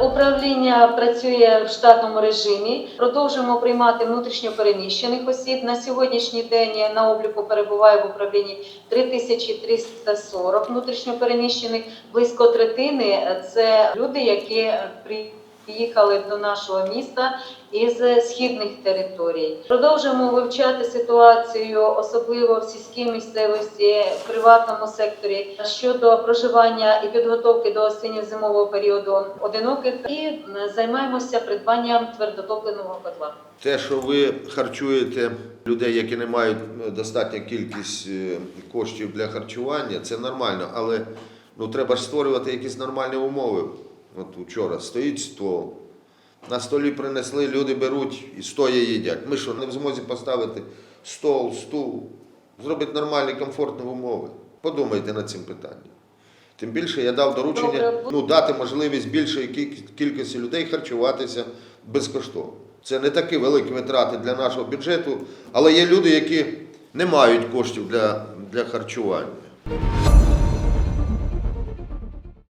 Управління працює в штатному режимі. Продовжуємо приймати внутрішньо переміщених осіб. На сьогоднішній день на обліку перебуває в управлінні 3340 внутрішньопереміщених. Близько третини це люди, які приїхали до нашого міста із східних територій. Продовжуємо вивчати ситуацію, особливо в сільській місцевості, в приватному секторі щодо проживання і підготовки до осінньо-зимового періоду одиноких і займаємося придбанням твердотопленого котла. Те, що ви харчуєте людей, які не мають е, достатню кількість е, коштів для харчування, це нормально, але ну, треба ж створювати якісь нормальні умови. От вчора стоїть стол, на столі принесли, люди беруть і стоя їдять. Ми що, не в змозі поставити стол, стул, зробити нормальні, комфортні умови. Подумайте над цим питанням. Тим більше я дав доручення ну, дати можливість більшої кількості людей харчуватися безкоштовно. Це не такі великі витрати для нашого бюджету, але є люди, які не мають коштів для, для харчування.